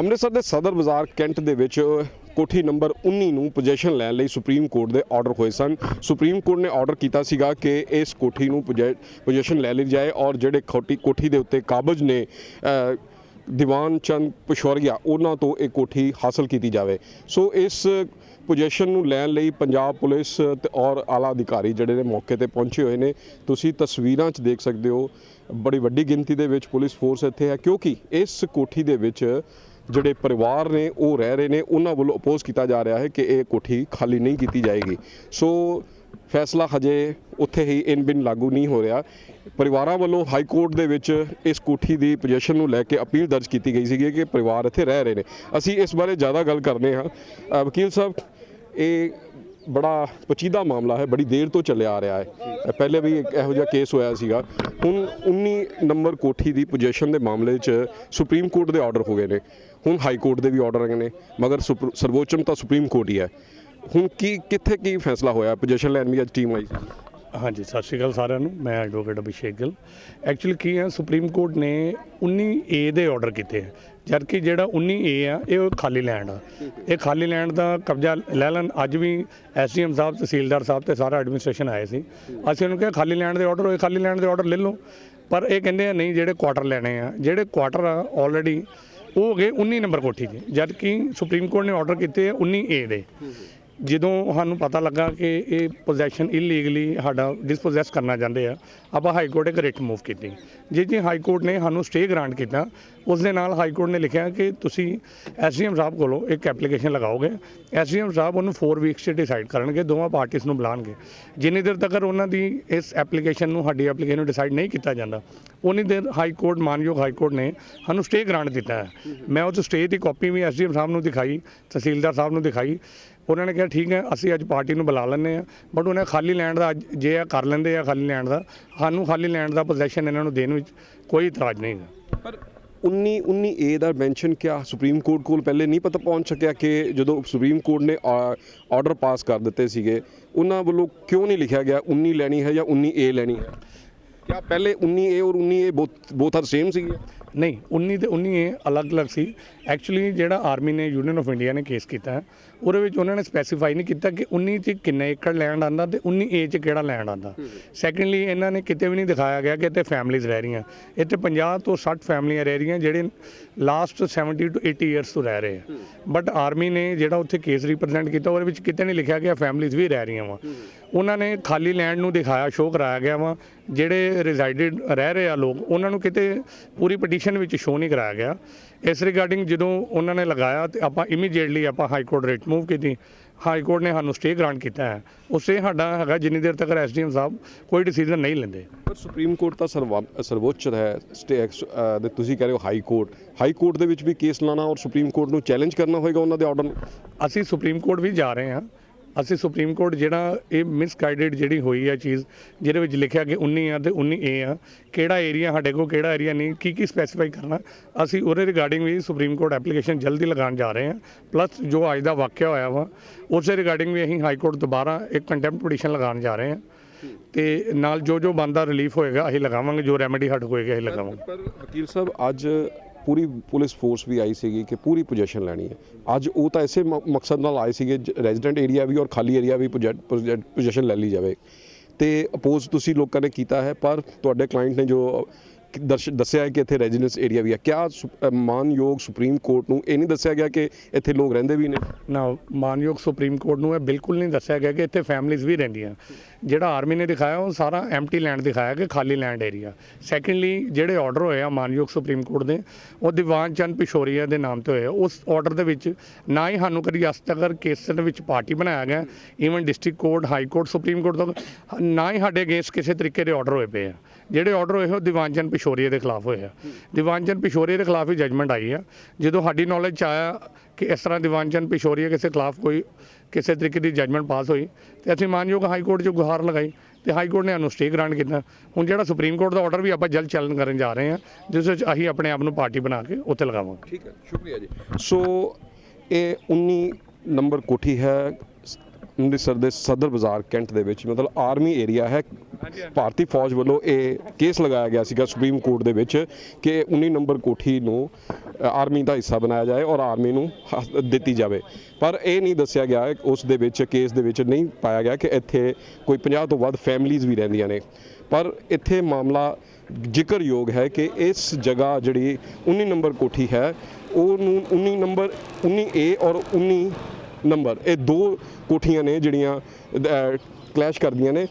ਅੰਮ੍ਰਿਤਸਰ ਦੇ ਸਦਰ ਬਾਜ਼ਾਰ ਕੈਂਟ ਦੇ ਵਿੱਚ ਕੋਠੀ ਨੰਬਰ 19 ਨੂੰ ਪੋਜੀਸ਼ਨ ਲੈਣ ਲਈ ਸੁਪਰੀਮ ਕੋਰਟ ਦੇ ਆਰਡਰ ਹੋਏ ਸਨ। ਸੁਪਰੀਮ ਕੋਰਟ ਨੇ ਆਰਡਰ ਕੀਤਾ ਸੀਗਾ ਕਿ ਇਸ ਕੋਠੀ ਨੂੰ ਪੋਜੀਸ਼ਨ ਲੈ ਲਈ ਜਾਏ ਔਰ ਜਿਹੜੇ ਖੋਟੀ, ਕੋਠੀ ਦੇ ਉੱਤੇ ਕਾਬਜ਼ ਨੇ ਦੀਵਾਨ ਚੰਦ ਪਸ਼ੌਰੀਆ ਉਹਨਾਂ ਤੋਂ ਇਹ ਕੋਠੀ ਹਾਸਲ ਕੀਤੀ ਜਾਵੇ। ਸੋ ਇਸ ਪੋਜੀਸ਼ਨ ਨੂੰ ਲੈਣ ਲਈ ਪੰਜਾਬ ਪੁਲਿਸ ਤੇ ਔਰ ਆਲਾ ਅਧਿਕਾਰੀ ਜਿਹੜੇ ਨੇ ਮੌਕੇ ਤੇ ਪਹੁੰਚੇ ਹੋਏ ਨੇ। ਤੁਸੀਂ ਤਸਵੀਰਾਂ 'ਚ ਦੇਖ ਸਕਦੇ ਹੋ, ਬੜੀ ਵੱਡੀ ਗਿਣਤੀ ਦੇ ਵਿੱਚ ਪੁਲਿਸ ਫੋਰਸ ਇੱਥੇ ਹੈ ਕਿਉਂਕਿ ਇਸ ਕੋਠੀ ਦੇ ਵਿੱਚ ਜਿਹੜੇ ਪਰਿਵਾਰ ਨੇ ਉਹ ਰਹਿ ਰਹੇ ਨੇ, ਉਹਨਾਂ ਵੱਲੋਂ ਅਪੋਜ਼ ਕੀਤਾ ਜਾ ਰਿਹਾ ਹੈ ਕਿ ਇਹ ਕੋਠੀ ਖਾਲੀ ਨਹੀਂ ਕੀਤੀ ਜਾਏਗੀ। ਸੋ ਫੈਸਲਾ ਹਜੇ ਉੱਥੇ ਹੀ ਇਨ ਬਿਨ ਲਾਗੂ ਨਹੀਂ ਹੋ ਰਿਹਾ। ਪਰਿਵਾਰਾਂ ਵੱਲੋਂ ਹਾਈ ਕੋਰਟ ਦੇ ਵਿੱਚ ਇਸ ਕੋਠੀ ਦੀ ਪੋਜੀਸ਼ਨ ਨੂੰ ਲੈ ਕੇ ਅਪੀਲ ਦਰਜ ਕੀਤੀ ਗਈ ਸੀਗੀ ਕਿ ਪਰਿਵਾਰ ਇੱਥੇ ਰਹਿ ਰਹੇ ਨੇ। ਅਸੀਂ ਇਸ ਬਾਰੇ ਜ਼ਿਆਦਾ ਗੱਲ ਕਰਨੇ ਹਾਂ। ਵਕੀਲ ਸਾਹਿਬ, ਇਹ ਬੜਾ ਪਚੀਦਾ ਮਾਮਲਾ ਹੈ, ਬੜੀ ਦੇਰ ਤੋਂ ਚੱਲਿਆ ਆ ਰਿਹਾ ਹੈ। ਪਹਿਲੇ ਵੀ ਇੱਕ ਇਹੋ ਜਿਹਾ ਕੇਸ ਹੋਇਆ ਸੀਗਾ। ਹੁਣ 19 ਨੰਬਰ ਕੋਠੀ ਦੀ ਪੋਜੀਸ਼ਨ ਦੇ ਮਾਮਲੇ 'ਚ ਸੁਪਰੀਮ ਕੋਰਟ ਦੇ ਆਰਡਰ ਹੋ ਗਏ ਨੇ। ਹੁਣ ਹਾਈ ਕੋਰਟ ਦੇ ਵੀ ਆਰਡਰ ਹੈਗੇ ਨੇ, ਮਗਰ ਸੁਪ ਸਰਵੋੱਚਮ ਤਾਂ ਸੁਪਰੀਮ ਕੋਰਟ ਹੀ ਹੈ। ਹੁਣ ਕੀ, ਕਿੱਥੇ ਕੀ ਫੈਸਲਾ ਹੋਇਆ? ਪੋਜੀਸ਼ਨ ਲੈਣ ਵੀ ਅੱਜ ਟੀਮ ਆਈ। ਸੀ ਹਾਂਜੀ, ਸਤਿ ਸ਼੍ਰੀ ਅਕਾਲ ਸਾਰਿਆਂ ਨੂੰ, ਮੈਂ ਐਡਵੋਕੇਟ ਅਭਿਸ਼ੇਕ ਗਿੱਲ। ਐਕਚੁਅਲੀ ਕੀ ਹੈ, ਸੁਪਰੀਮ ਕੋਰਟ ਨੇ 19 ਏ ਦੇ ਆਰਡਰ ਕੀਤੇ ਹੈ ਜਦਕਿ ਜਿਹੜਾ 19 ਏ ਆ, ਇਹ ਖਾਲੀ ਲੈਂਡ ਆ। ਇਹ ਖਾਲੀ ਲੈਂਡ ਦਾ ਕਬਜ਼ਾ ਲੈ ਲੈਣ, ਅੱਜ ਵੀ ਐਸਡੀਐਮ ਸਾਹਿਬ, ਤਹਿਸੀਲਦਾਰ ਸਾਹਿਬ ਤੇ ਸਾਰਾ ਐਡਮਿਨਿਸਟ੍ਰੇਸ਼ਨ ਆਏ ਸੀ। ਅਸੀਂ ਉਹਨੂੰ ਕਿਹਾ, ਖਾਲੀ ਲੈਂਡ ਦੇ ਆਰਡਰ ਹੋਏ, ਖਾਲੀ ਲੈਂਡ ਦੇ ਆਰਡਰ ਲੈ ਲਓ। ਪਰ ਇਹ ਕਹਿੰਦੇ ਆ, ਨਹੀਂ, ਜਿਹੜੇ ਕੁਆਟਰ ਲੈਣੇ ਆ, ਜਿਹੜੇ ਕੁਆਟਰ ਆ ਆਲਰੇਡੀ ਉਹ ਹੋ ਗਏ 19 ਨੰਬਰ ਕੋਠੀ ਦੇ ਜਦ ਕਿ ਸੁਪਰੀਮ ਕੋਰਟ ਨੇ ਆਰਡਰ ਕੀਤੇ ਆ 19 ਏ ਦੇ। ਜਦੋਂ ਸਾਨੂੰ ਪਤਾ ਲੱਗਾ ਕਿ ਇਹ ਪੋਜੈਸ਼ਨ ਇਲੀਗਲੀ ਸਾਡਾ ਡਿਸਪੋਜ਼ੈਸ ਕਰਨਾ ਚਾਹੁੰਦੇ ਆ, ਆਪਾਂ ਹਾਈ ਕੋਰਟ ਇੱਕ ਰਿਟ ਮੂਵ ਕੀਤੀ। ਜੇ ਜੀ ਹਾਈ ਕੋਰਟ ਨੇ ਸਾਨੂੰ ਸਟੇ ਗ੍ਰਾਂਟ ਕੀਤਾ, ਉਸ ਦੇ ਨਾਲ ਹਾਈ ਕੋਰਟ ਨੇ ਲਿਖਿਆ ਕਿ ਤੁਸੀਂ ਐਸਡੀਐਮ ਸਾਹਿਬ ਕੋਲੋਂ ਇੱਕ ਐਪਲੀਕੇਸ਼ਨ ਲਗਾਓਗੇ ਐਸਡੀਐਮ ਸਾਹਿਬ ਉਹਨੂੰ 4 ਵੀਕਸ 'ਚ ਡਿਸਾਈਡ ਕਰਨਗੇ, ਦੋਵਾਂ ਪਾਰਟੀਆਂ ਨੂੰ ਬੁਲਾਣਗੇ ਜਿੰਨੀ ਦੇਰ ਤੱਕ ਉਹਨਾਂ ਦੀ ਇਸ ਐਪਲੀਕੇਸ਼ਨ ਨੂੰ, ਸਾਡੀ ਐਪਲੀਕੇਸ਼ਨ ਨੂੰ ਡਿਸਾਈਡ ਨਹੀਂ ਕੀਤਾ ਜਾਂਦਾ ਉਨੀ ਦੇਰ ਹਾਈ ਕੋਰਟ ਮਾਨਯੋਗ ਹਾਈ ਕੋਰਟ ਨੇ ਸਾਨੂੰ ਸਟੇ ਗ੍ਰਾਂਟ ਦਿੱਤਾ ਹੈ। ਮੈਂ ਉਸ ਸਟੇ ਦੀ ਕਾਪੀ ਵੀ ਐਸਡੀਐਮ ਸਾਹਿਬ ਨੂੰ ਦਿਖਾਈ, ਤਹਿਸੀਲਦਾਰ ਸਾਹਿਬ ਨੂੰ ਦਿਖਾਈ ਉਹਨਾਂ ਨੇ ਕਿਹਾ, ਠੀਕ ਹੈ, ਅਸੀਂ ਅੱਜ ਪਾਰਟੀ ਨੂੰ ਬੁਲਾ ਲੈਂਦੇ ਆ ਬਟ ਉਹਨੇ ਖਾਲੀ ਲੈਂਡ ਦਾ ਅੱਜ ਜੇ ਆ ਕਰ ਲੈਂਦੇ ਆ ਖਾਲੀ ਲੈਂਡ ਦਾ, ਸਾਨੂੰ ਖਾਲੀ ਲੈਂਡ ਦਾ ਪੋਜੀਸ਼ਨ ਇਹਨਾਂ ਨੂੰ ਦੇਣ ਵਿੱਚ ਕੋਈ ਇਤਰਾਜ਼ ਨਹੀਂ ਹੈ ਪਰ 19 19 ਏ ਦਾ ਮੈਂਸ਼ਨ ਕਿਆ ਸੁਪਰੀਮ ਕੋਰਟ ਕੋਲ ਪਹਿਲੇ ਨਹੀਂ ਪਤਾ ਪਹੁੰਚ ਸਕਿਆ ਕਿ ਜਦੋਂ ਸੁਪਰੀਮ ਕੋਰਟ ਨੇ ਆਰਡਰ ਪਾਸ ਕਰ ਦਿੱਤੇ ਸੀਗੇ, ਉਹਨਾਂ ਵੱਲੋਂ ਕਿਉਂ ਨਹੀਂ ਲਿਖਿਆ ਗਿਆ 19 ਲੈਣੀ ਹੈ ਜਾਂ 19 ਏ ਲੈਣੀ ਹੈ? ਕਿਆ ਪਹਿਲੇ 19 ਏ ਔਰ 19 ਏ ਬੋਥ ਆਰ ਸੇਮ ਸੀਗੇ ਨਹੀਂ 19 ਤੇ 19 ਇਹ ਅਲੱਗ-ਅਲੱਗ ਸੀ। ਐਕਚੁਅਲੀ ਜਿਹੜਾ ਆਰਮੀ ਨੇ ਯੂਨੀਅਨ ਆਫ ਇੰਡੀਆ ਨੇ ਕੇਸ ਕੀਤਾ ਹੈ ਉਹਦੇ ਵਿੱਚ ਉਹਨਾਂ ਨੇ ਸਪੈਸੀਫਾਈ ਨਹੀਂ ਕੀਤਾ ਕਿ 19 ਚ ਕਿੰਨੇ ਏਕੜ ਲੈਂਡ ਆਂਦਾ ਤੇ 19 ਏ ਚ ਕਿਹੜਾ ਲੈਂਡ ਆਂਦਾ ਸੈਕੰਡਲੀ ਇਹਨਾਂ ਨੇ ਕਿਤੇ ਵੀ ਨਹੀਂ ਦਿਖਾਇਆ ਗਿਆ ਕਿ ਇੱਥੇ ਫੈਮਲੀਜ਼ ਰਹਿ ਰਹੀਆਂ। ਇੱਥੇ 50 ਤੋਂ 60 ਫੈਮਲੀਆਂ ਰਹਿ ਰਹੀਆਂ ਜਿਹੜੇ ਲਾਸਟ 70 ਟੂ 80 ਇਅਰਸ ਤੋਂ ਰਹਿ ਰਹੇ ਆ। ਬਟ ਆਰਮੀ ਨੇ ਜਿਹੜਾ ਉੱਥੇ ਕੇਸ ਰਿਪਰੈਜ਼ੈਂਟ ਕੀਤਾ ਉਹਦੇ ਵਿੱਚ ਕਿਤੇ ਨਹੀਂ ਲਿਖਿਆ ਗਿਆ ਫੈਮਲੀਜ਼ ਵੀ ਰਹਿ ਰਹੀਆਂ ਵਾ। ਉਹਨਾਂ ਨੇ ਖਾਲੀ ਲੈਂਡ ਨੂੰ ਦਿਖਾਇਆ ਸ਼ੋਅ ਕਰਾਇਆ ਗਿਆ ਵਾ। ਜਿਹੜੇ ਰੈਜ਼ਾਈਡਡ ਰਹਿ ਰਹੇ ਆ ਲੋਕ ਉਹਨਾਂ ਨੂੰ ਕਿਤੇ ਪੂਰੀ ਪਟੀਸ਼ਨ ਵਿੱਚ ਸ਼ੋਅ ਨਹੀਂ ਕਰਾਇਆ ਗਿਆ। ਇਸ ਰਿਗਾਰਡਿੰਗ ਜਦੋਂ ਉਹਨਾਂ ਨੇ ਲਗਾਇਆ ਤੇ ਆਪਾਂ ਇਮੀਡੀਏਟਲੀ ਆਪਾਂ ਹਾਈ ਕੋਰਟ ਰੇਟ ਮੂਵ ਕੀਤੀ। ਹਾਈ ਕੋਰਟ ਨੇ ਸਾਨੂੰ ਸਟੇ ਗ੍ਰਾਂਟ ਕੀਤਾ ਹੈ। ਉਸੇ ਸਾਡਾ ਹੈਗਾ ਜਿੰਨੀ ਦੇਰ ਤੱਕ ਐਸਡੀਐਮ ਸਾਹਿਬ ਕੋਈ ਡਿਸੀਜਨ ਨਹੀਂ ਲੈਂਦੇ। ਪਰ ਸੁਪਰੀਮ ਕੋਰਟ ਤਾਂ ਸਰਵਾ ਸਰਵੋੱਚ ਹੈ ਸਟੇ ਦੇ ਤੁਸੀਂ ਕਹਿ ਰਹੇ ਹੋ ਹਾਈ ਕੋਰਟ ਹਾਈ ਕੋਰਟ ਦੇ ਵਿੱਚ ਵੀ ਕੇਸ ਲਾਣਾ ਔਰ ਸੁਪਰੀਮ ਕੋਰਟ ਨੂੰ ਚੈਲੰਜ ਕਰਨਾ ਹੋਏਗਾ ਉਹਨਾਂ ਦੇ ਆਰਡਰ ਨੂੰ? ਅਸੀਂ ਸੁਪਰੀਮ ਕੋਰਟ ਵੀ ਜਾ ਰਹੇ ਹਾਂ। ਅਸੀਂ ਸੁਪਰੀਮ ਕੋਰਟ ਜਿਹੜਾ ਇਹ ਮਿਸਗਾਈਡਡ ਜਿਹੜੀ ਹੋਈ ਹੈ ਚੀਜ਼, ਜਿਹਦੇ ਵਿੱਚ ਲਿਖਿਆ ਕਿ 19 ਆ ਤੇ 19 ਏ ਆ, ਕਿਹੜਾ ਏਰੀਆ ਸਾਡੇ ਕੋਲ, ਕਿਹੜਾ ਏਰੀਆ ਨਹੀਂ, ਕੀ ਕੀ ਸਪੈਸੀਫਾਈ ਕਰਨਾ, ਅਸੀਂ ਉਹਦੇ ਰਿਗਾਰਡਿੰਗ ਵੀ ਸੁਪਰੀਮ ਕੋਰਟ ਐਪਲੀਕੇਸ਼ਨ ਜਲਦੀ ਲਗਾਉਣ ਜਾ ਰਹੇ ਹਾਂ। ਪਲੱਸ ਜੋ ਅੱਜ ਦਾ ਵਾਕਿਆ ਹੋਇਆ ਵਾ, ਉਸੇ ਰਿਗਾਰਡਿੰਗ ਵੀ ਅਸੀਂ ਹਾਈ ਕੋਰਟ ਦੁਬਾਰਾ ਇੱਕ ਕੰਟੈਂਪਟ ਪਟੀਸ਼ਨ ਲਗਾਉਣ ਜਾ ਰਹੇ ਹਾਂ। ਤੇ ਨਾਲ ਜੋ ਜੋ ਬੰਦਾ ਰਿਲੀਫ ਹੋਏਗਾ, ਅਸੀਂ ਲਗਾਵਾਂਗੇ, ਜੋ ਰੈਮੇਡੀ ਹੱਟ ਹੋਏਗਾ, ਅਸੀਂ ਲਗਾਵਾਂਗੇ। ਪਰ ਵਕੀਲ ਸਾਹਿਬ, ਅੱਜ ਪੂਰੀ ਪੁਲਿਸ ਫੋਰਸ ਵੀ ਆਈ ਸੀਗੀ ਕਿ ਪੂਰੀ ਪੋਜੀਸ਼ਨ ਲੈਣੀ ਹੈ। ਅੱਜ ਉਹ ਤਾਂ ਇਸੇ ਮ- ਮਕਸਦ ਨਾਲ ਆਏ ਸੀਗੇ, ਜ, ਰੈਜ਼ੀਡੈਂਟ ਏਰੀਆ ਵੀ ਔਰ ਖਾਲੀ ਏਰੀਆ ਵੀ ਪੋਜੀਸ਼ਨ ਲੈ ਲਈ ਜਾਵੇ। ਤੇ ਅਪੋਜ਼ ਤੁਸੀਂ ਲੋਕਾਂ ਨੇ ਕੀਤਾ ਹੈ, ਪਰ ਤੁਹਾਡੇ ਕਲਾਇੰਟ ਨੇ ਜੋ ਦੱਸਿਆ ਹੈ ਕਿ ਇੱਥੇ ਰੈਜ਼ੀਡੈਂਸ ਏਰੀਆ ਵੀ ਹੈ। ਕਿਆ ਸੁ- ਮਾਨਯੋਗ ਸੁਪਰੀਮ ਕੋਰਟ ਨੂੰ ਇਹ ਨਹੀਂ ਦੱਸਿਆ ਗਿਆ ਕਿ ਇੱਥੇ ਲੋਕ ਰਹਿੰਦੇ ਵੀ ਨੇ? ਨਾ, ਮਾਨਯੋਗ ਸੁਪਰੀਮ ਕੋਰਟ ਨੂੰ ਇਹ ਬਿਲਕੁਲ ਨਹੀਂ ਦੱਸਿਆ ਗਿਆ ਕਿ ਇੱਥੇ ਫੈਮਲੀਆਂ ਵੀ ਰਹਿੰਦੀਆਂ। ਜਿਹੜਾ ਆਰਮੀ ਨੇ ਦਿਖਾਇਆ, ਉਹ ਸਾਰਾ ਐਮਟੀ ਲੈਂਡ ਦਿਖਾਇਆ ਕਿ ਖਾਲੀ ਲੈਂਡ ਏਰੀਆ। ਸੈਕੰਡਲੀ ਜਿਹੜੇ ਆਰਡਰ ਹੋਏ ਆ ਮਾਨਯੋਗ ਸੁਪਰੀਮ ਕੋਰਟ ਦੇ, ਉਹ ਦੀਵਾਨ ਚੰਦ ਪਿਸ਼ੋਰੀਆ ਦੇ ਨਾਮ ਤੇ ਹੋਏ ਆ। ਉਸ ਆਰਡਰ ਦੇ ਵਿੱਚ ਨਾ ਹੀ ਸਾਨੂੰ ਕਦੀ ਅੱਜ ਤੱਕ ਕੇਸ ਦੇ ਵਿੱਚ ਪਾਰਟੀ ਬਣਾਇਆ ਗਿਆ even district court high court supreme court ਤੱਕ, ਨਾ ਹੀ ਸਾਡੇ ਅਗੇਂਸਟ ਕਿਸੇ ਤਰੀਕੇ ਦੇ ਆਰਡਰ ਹੋਏ ਪਏ ਆ। ਜਿਹੜੇ ਆਰਡਰ ਹੋਏ ਉਹ ਦੀਵਾਨ ਚੰਦ ਪਿਸ਼ੋਰੀਆ ਦੇ ਖਿਲਾਫ ਹੋਏ ਆ। ਦੀਵਾਨ ਚੰਦ ਪਿਸ਼ੋਰੀਆ ਦੇ ਖਿਲਾਫ ਹੀ ਜਜਮੈਂਟ ਆਈ ਆ। ਜਦੋਂ ਸਾਡੀ ਨੌਲੇਜ ਚ ਆਇਆ ਕਿ ਇਸ ਤਰ੍ਹਾਂ ਦੀਵਾਨ ਚੰਦ ਪਿਸ਼ੋਰੀਆ ਕਿਸੇ ਖਿਲਾਫ ਕੋਈ ਕਿਸੇ ਤਰੀਕੇ ਦੀ ਜਜਮੈਂਟ ਪਾਸ ਹੋਈ ਤੇ ਅਸੀਂ ਮਾਨਯੋਗ ਹਾਈ ਕੋਰਟ 'ਚ ਗੁਹਾਰ ਲਗਾਈ ਤੇ ਹਾਈ ਕੋਰਟ ਨੇ ਸਾਨੂੰ ਸਟੇ ਗ੍ਰਾਂਟ ਕੀਤਾ। ਹੁਣ ਜਿਹੜਾ ਸੁਪਰੀਮ ਕੋਰਟ ਦਾ ਆਰਡਰ ਵੀ ਆਪਾਂ ਜਲਦ ਚੈਲੰਜ ਕਰਨ ਜਾ ਰਹੇ ਹਾਂ, ਜਿਸ ਵਿੱਚ ਅਸੀਂ ਆਪਣੇ ਆਪ ਨੂੰ ਪਾਰਟੀ ਬਣਾ ਕੇ ਉੱਥੇ ਲਗਾਵਾਂਗੇ। ਠੀਕ ਹੈ, ਸ਼ੁਕਰੀਆ ਜੀ। ਸੋ ਇਹ 19 ਨੰਬਰ ਕੋਠੀ ਹੈ ਅੰਮ੍ਰਿਤਸਰ ਦੇ ਸਦਰ ਬਾਜ਼ਾਰ ਕੈਂਟ ਦੇ ਵਿੱਚ ਮਤਲਬ ਆਰਮੀ ਏਰੀਆ ਹੈ। ਭਾਰਤੀ ਫੌਜ ਵੱਲੋਂ ਇਹ ਕੇਸ ਲਗਾਇਆ ਗਿਆ ਸੀਗਾ ਸੁਪਰੀਮ ਕੋਰਟ ਦੇ ਵਿੱਚ ਕਿ 19 ਨੰਬਰ ਕੋਠੀ ਨੂੰ ਆਰਮੀ ਦਾ ਹਿੱਸਾ ਬਣਾਇਆ ਜਾਏ ਔਰ ਆਰਮੀ ਨੂੰ ਦਿੱਤੀ ਜਾਵੇ। ਪਰ ਇਹ ਨਹੀਂ ਦੱਸਿਆ ਗਿਆ ਉਸ ਦੇ ਵਿੱਚ ਕੇਸ ਦੇ ਵਿੱਚ ਨਹੀਂ ਪਾਇਆ ਗਿਆ ਕਿ ਇੱਥੇ ਕੋਈ 50 ਤੋਂ ਵੱਧ ਫੈਮਿਲੀਆਂ ਵੀ ਰਹਿੰਦੀਆਂ ਨੇ। ਪਰ ਇੱਥੇ ਮਾਮਲਾ ਜ਼ਿਕਰਯੋਗ ਹੈ ਕਿ ਇਸ ਜਗ੍ਹਾ ਜਿਹੜੀ 19 ਨੰਬਰ ਕੋਠੀ ਹੈ ਉਹਨੂੰ 19 ਨੰਬਰ 19 ਏ ਔਰ 19 ਨੰਬਰ। ਇਹ ਦੋ ਕੋਠੀਆਂ ਨੇ ਜਿਹੜੀਆਂ ਕਲੈਸ਼ ਕਰਦੀਆਂ ਨੇ।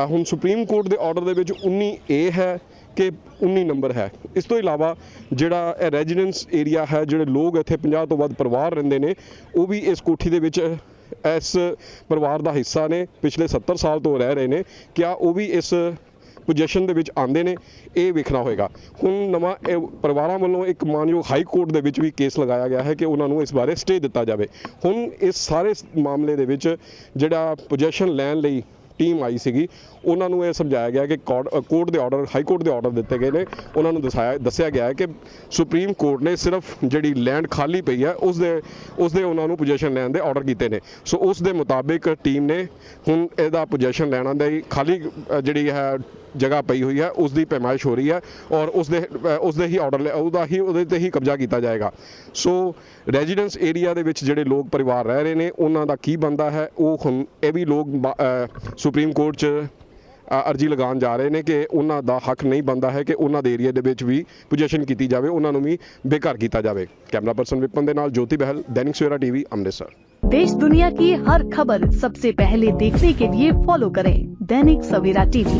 ਹੁਣ ਸੁਪਰੀਮ ਕੋਰਟ ਦੇ ਆਰਡਰ ਦੇ ਵਿੱਚ 19 ਏ ਹੈ ਕਿ 19 ਨੰਬਰ ਹੈ। ਇਸ ਤੋਂ ਇਲਾਵਾ ਜਿਹੜਾ ਇਹ ਰੈਜ਼ੀਡੈਂਸ ਏਰੀਆ ਹੈ, ਜਿਹੜੇ ਲੋਕ ਇੱਥੇ 50 ਤੋਂ ਵੱਧ ਪਰਿਵਾਰ ਰਹਿੰਦੇ ਨੇ, ਉਹ ਵੀ ਇਸ ਕੋਠੀ ਦੇ ਵਿੱਚ, ਇਸ ਪਰਿਵਾਰ ਦਾ ਹਿੱਸਾ ਨੇ। ਪਿਛਲੇ 70 ਸਾਲ ਤੋਂ ਰਹਿ ਰਹੇ ਨੇ। ਕਿਆ ਉਹ ਵੀ ਇਸ ਪੋਜੀਸ਼ਨ ਦੇ ਵਿੱਚ ਆਉਂਦੇ ਨੇ, ਇਹ ਵੇਖਣਾ ਹੋਏਗਾ। ਹੁਣ ਨਵਾਂ ਇਹ ਪਰਿਵਾਰਾਂ ਵੱਲੋਂ ਇੱਕ ਮਾਨਯੋਗ ਹਾਈ ਕੋਰਟ ਦੇ ਵਿੱਚ ਵੀ ਕੇਸ ਲਗਾਇਆ ਗਿਆ ਹੈ ਕਿ ਉਹਨਾਂ ਨੂੰ ਇਸ ਬਾਰੇ ਸਟੇ ਦਿੱਤਾ ਜਾਵੇ। ਹੁਣ ਇਸ ਸਾਰੇ ਮਾਮਲੇ ਦੇ ਵਿੱਚ ਜਿਹੜਾ ਪੋਜੀਸ਼ਨ ਲੈਣ ਲਈ ਟੀਮ ਆਈ ਸੀਗੀ, ਉਹਨਾਂ ਨੂੰ ਇਹ ਸਮਝਾਇਆ ਗਿਆ ਕਿ ਕੋਰਟ ਕੋਰਟ ਦੇ ਆਰਡਰ, ਹਾਈ ਕੋਰਟ ਦੇ ਆਰਡਰ ਦਿੱਤੇ ਗਏ ਨੇ। ਉਹਨਾਂ ਨੂੰ ਦਸਾਇਆ, ਦੱਸਿਆ ਗਿਆ ਹੈ ਕਿ ਸੁਪਰੀਮ ਕੋਰਟ ਨੇ ਸਿਰਫ ਜਿਹੜੀ ਲੈਂਡ ਖਾਲੀ ਪਈ ਹੈ, ਉਸ ਦੇ ਉਸ ਦੇ ਉਹਨਾਂ ਨੂੰ ਪੋਜੀਸ਼ਨ ਲੈਣ ਦੇ ਆਰਡਰ ਕੀਤੇ ਨੇ। ਸੋ ਉਸ ਦੇ ਮੁਤਾਬਿਕ ਟੀਮ ਨੇ ਹੁਣ ਇਹਦਾ ਪੋਜੀਸ਼ਨ ਲੈਣਾ ਦੇ ਖਾਲੀ ਜਿਹੜੀ ਹੈ ਜਗ੍ਹਾ ਪਈ ਹੋਈ ਹੈ ਉਸ ਦੀ ਪੈਮਾਇਸ਼ ਹੋ ਰਹੀ ਹੈ ਔਰ ਉਸ ਦੇ ਅ, ਉਸ ਦੇ ਹੀ ਆਰਡਰ ਉਹਦਾ ਹੀ ਉਹਦੇ ਤੇ ਹੀ ਕਬਜ਼ਾ ਕੀਤਾ ਜਾਏਗਾ ਸੋ ਰੈਜ਼ੀਡੈਂਸ ਏਰੀਆ ਦੇ ਵਿੱਚ ਜਿਹੜੇ ਲੋਕ ਪਰਿਵਾਰ ਰਹਿ ਰਹੇ ਨੇ ਉਹਨਾਂ ਦਾ ਕੀ ਬੰਦਾ ਹੈ ਉਹ ਹੁਣ ਇਹ ਵੀ ਲੋਕ ਬ- ਅ, ਸੁਪਰੀਮ ਕੋਰਟ 'ਚ ਅ, ਅਰਜੀ ਲਗਾਉਣ ਜਾ ਰਹੇ ਨੇ ਕਿ ਉਹਨਾਂ ਦਾ ਹੱਕ ਨਹੀਂ ਬੰਦਾ ਹੈ ਕਿ ਉਹਨਾਂ ਦੇ ਏਰੀਆ ਦੇ ਵਿੱਚ ਵੀ ਪੋਜੀਸ਼ਨ ਕੀਤੀ ਜਾਵੇ ਉਹਨਾਂ ਨੂੰ ਵੀ ਬੇਘਰ ਕੀਤਾ ਜਾਵੇ ਕੈਮਰਾ ਪਰਸਨ ਵਿਪਨ ਦੇ ਨਾਲ ਜੋਤੀ ਬਹਿਲ ਦੈਨਿਕ ਸਵੇਰਾ ਟੀਵੀ ਅੰਮ੍ਰਿਤਸਰ देश दुनिया की हर खबर सबसे पहले देखने के लिए फॉलो करें दैनिक सवेरा टीवी